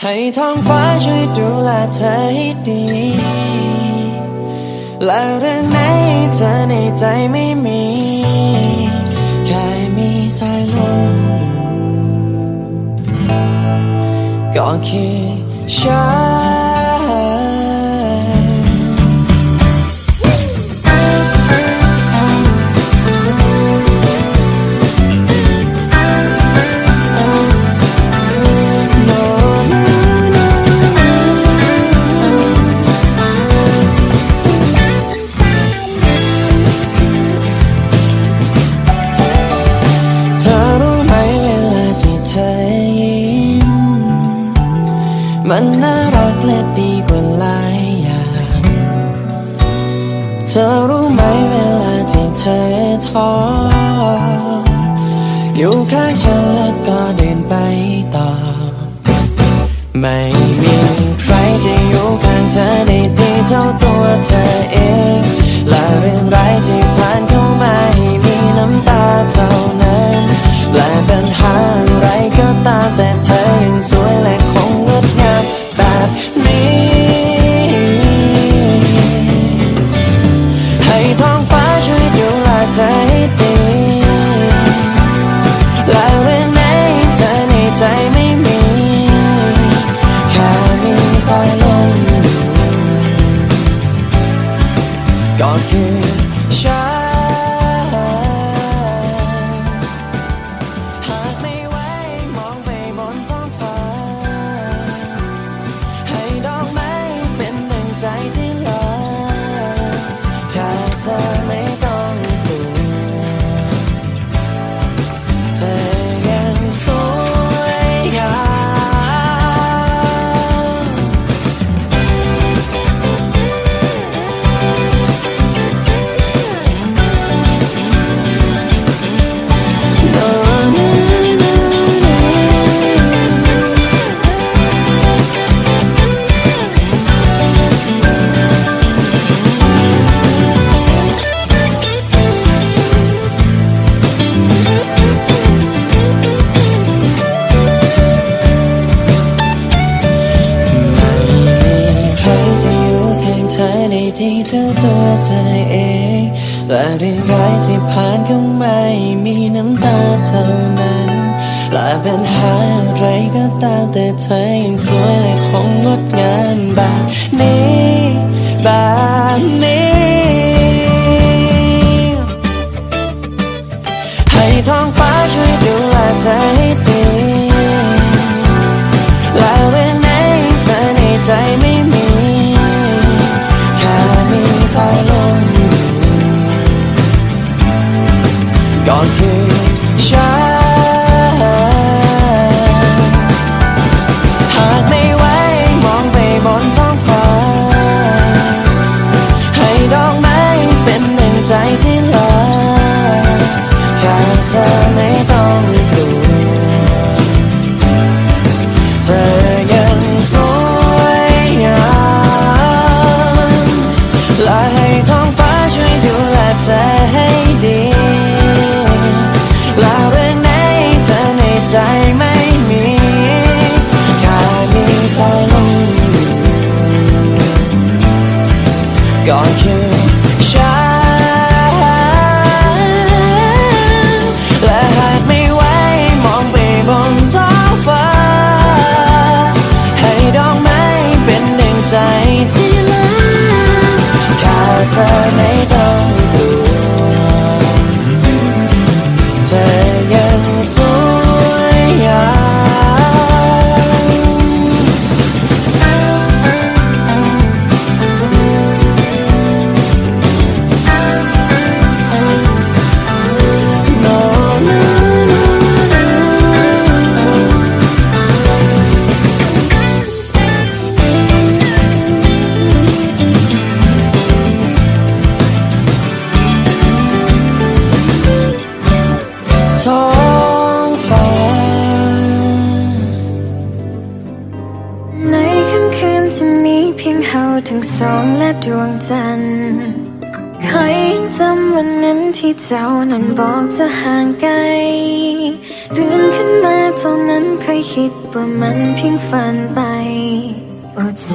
ให้ท้องฟ้าช่วยดูแลเธอให้ดี และเรื่องไหนเธอในใจไม่มี แค่มีสายลมก็คือฉัน ธอรู้ไหมเวลาที่เธอท้ออยู่ข้างฉันแล้วก็เดินไปต่อ ไม่มีใครจะอยู่ข้างเธอได้ดีเท่าตัวเธอเอง และเรื่องไร้ายที่ ที่เธอตัวเธอเอง และเรื่องร้ายที่ผ่านก็ไม่มีน้ำตาเท่านั้นและปัญหาอะไรก็ตามแต่เธอยังสวยและคงงดงามแบบนี้แบบนี้ ใจที่ลืมขาดเธอ นั้นที่เจ้านั้นบอกจะห่างไกลตื่นขึ้นมาเท่านั้นเคยคิดว่ามันเพียงฝันไปโอ้ใจ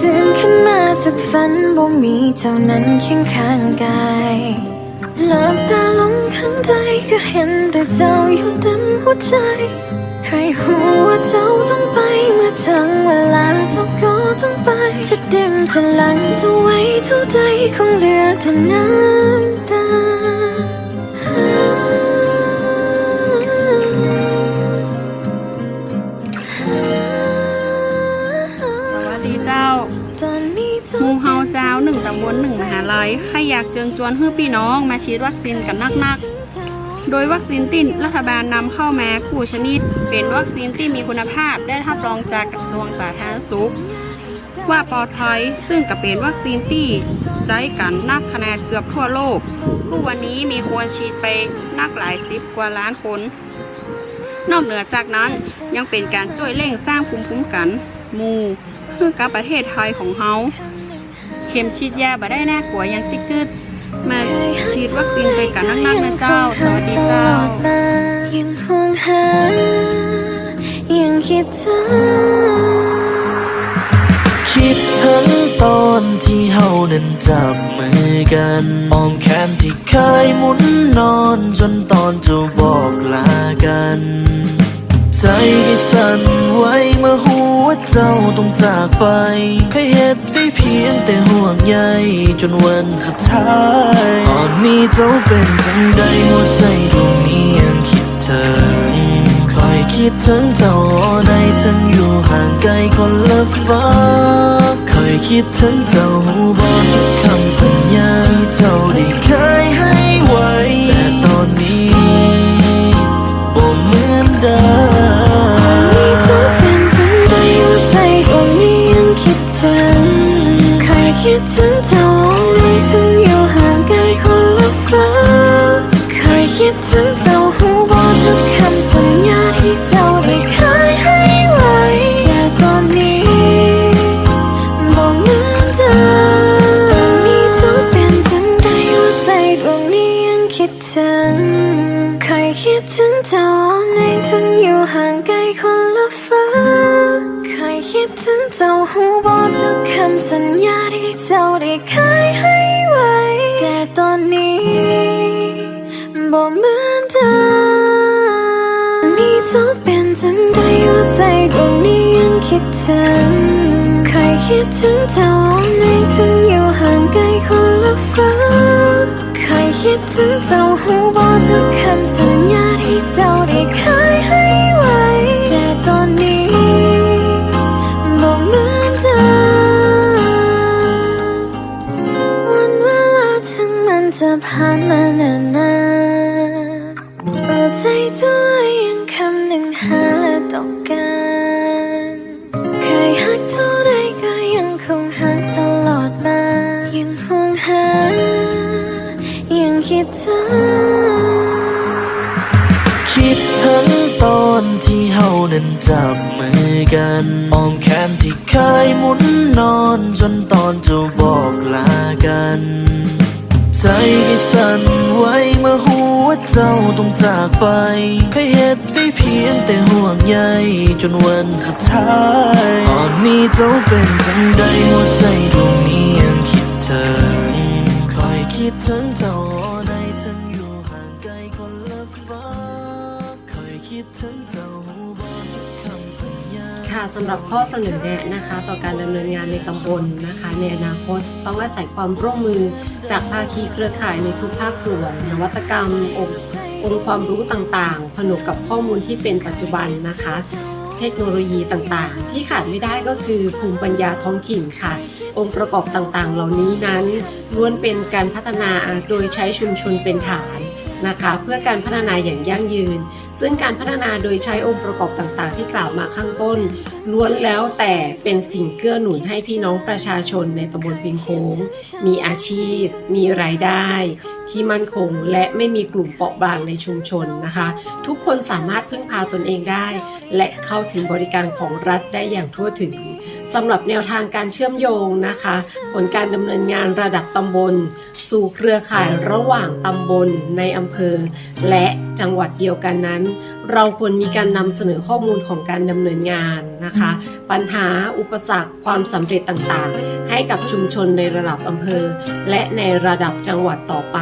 ตื่นขึ้นมาจากฝันบ่มีเจ้านั้นเคียงข้างกายหลับตาลงข้างใดก็เห็นแต่เจ้าอยู่เต็มหัวใจ ใครหัวาเจ้าต้องไปเมื่อถึงเวลาเจ้าก็ ต้องไป จะเดิมจะหลังจะไว้เท่าใดคงเหลือแต่น้ำตาสวัสดีเจ้าตอนนี้จ้าหมูเฮาเจ้าหนึ่งตำบลหนึ่งมหาลัยใครอยากเชิญชวนให้พี่น้องมาฉีดวัคซีนกันนักๆ โดยวัคซีนที่รัฐบาลนำเข้ามาคู่ชนิด เป็นวัคซีนที่มีคุณภาพได้รับรองจากกระทรวงสาธารณสุข ว่าปอดภัยซึ่งก็เป็นวัคซีนที่ใจกันนักขนาดเกือบทั่วโลก ผู้วันนี้มีควรฉีดไปนักหลายสิบกว่าล้านคน นอกเหนือจากนั้นยังเป็นการช่วยเร่งสร้างภูมิคุ้มกันหมู่คือกับประเทศไทยของเฮาเข็มฉีดยาบ่ได้แน่กลัวอย่างติ๊กกึดมาฉีดวัคซีนไปกันนักๆนะเจ้า สวัสดีเจ้ายังห่วงหายังคิดถึง งตอนที่เฮานั้นจับมือกันอ้อมแขนที่เคยหมุนนอนจนตอนจะบอกลากัน ใจที่สั่นไหวเมื่อหัวเจ้าต้องจากไปเคยเห็ดได้เพียงแต่ห่วงใยจนวันสุดท้ายตอนนี้เจ้าเป็นจังใดหัวใจดวงนี้ยังคิดถึงคอ คิดถึงเจ้าในถึงอยู่ห่างไกลคนละฟ้าคยคิดถึงเจ้าหูบอกทุกคำสัญญาที่เจ้าได้เคยให้ไว้ แต่ตอนนี้บ่เหมือนเดิมตอนนี้เธอเป็นจังใดหัวใจดวงนี้ยังคิดถึงเคยคิดถึงเจ้าในถึงอยู่ห่างไกลคนละฟ้าเคยคิดถึงเจ้าหูบอกทุกคำสัญ ยังคิดถึงเคยคิดถึงเจ้าในถึงอยู่ห่างไกลคนละฟ้าเคยคิดถึงเจ้าหูบอกทุกคำสัญญาที่เจ้าได้เคยให้ไว้ แต่ตอนนี้บ่เหมือนเดิมนี่เจ้าเป็นจังใดหัวใจดวงนี้ยังคิดถึงเคยคิดถึงเจ้าในถึงอยู่ คยคิดถึงเจ้าหูบอกทุกคำสัญ ที่เฮานั้นจับมือกันอ้อมแขนที่เคยหมุนนอนจนตอนจะบอกลากัน ใจที่สั่นไหวเมื่อหัวเจ้าต้องจากไปเคยเห็ดได้เพียงแต่ห่วงใยจนวันสุดท้ายตอนนี้เจ้าเป็นจังใดหัวใจดวงนี้ยังคิดถึงคอยคิดถึงเจ้า ค่ะสำหรับข้อเสนอแนะนะคะ ต่อการดำเนินงานในตำบลนะคะ ในอนาคตต้องอาศัยความร่วมมือจากภาคีเครือข่ายในทุกภาคส่วนนวัตกรรมองค์องค์ความรู้ต่างๆ ผนวกกับข้อมูลที่เป็นปัจจุบันนะคะ เทคโนโลยีต่างๆ ที่ขาดไม่ได้ก็คือภูมิปัญญาท้องถิ่นค่ะ องค์ประกอบต่างๆ เหล่านี้นั้นล้วนเป็นการพัฒนาโดยใช้ชุมชนเป็นฐาน นะคะเพื่อการพัฒนาอย่างยั่งยืน ซึ่งการพัฒนาโดยใช้องค์ประกอบต่างๆ ที่กล่าวมาข้างต้น ล้วนแล้วแต่เป็นสิ่งเกื้อหนุนให้พี่น้องประชาชนในตำบลปิงโค้ง มีอาชีพ มีรายได้ ที่มั่นคงและไม่มีกลุ่มเปราะบางในชุมชนนะคะ ทุกคนสามารถพึ่งพาตนเองได้ และเข้าถึงบริการของรัฐได้อย่างทั่วถึงสำหรับแนวทางการเชื่อมโยงนะคะ ผลการดำเนินงานระดับตำบล สู่เครือข่ายระหว่างตำบลในอำเภอ และจังหวัดเดียวกันนั้น เราควรมีการนำเสนอข้อมูลของการดำเนินงานนะคะ ปัญหาอุปสรรคความสำเร็จต่างๆ ให้กับชุมชนในระดับอำเภอ และในระดับจังหวัดต่อไป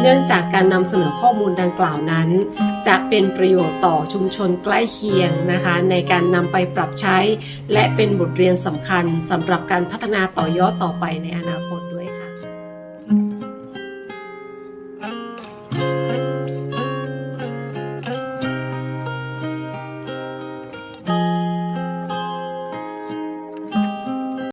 เนื่องจากการนำเสนอข้อมูลดังกล่าวนั้น จะเป็นประโยชน์ต่อชุมชนใกล้เคียงนะคะ ในการนำไปปรับใช้ และเป็นบทเรียนสำคัญสำหรับการพัฒนาต่อยอดต่อไปในอนาคต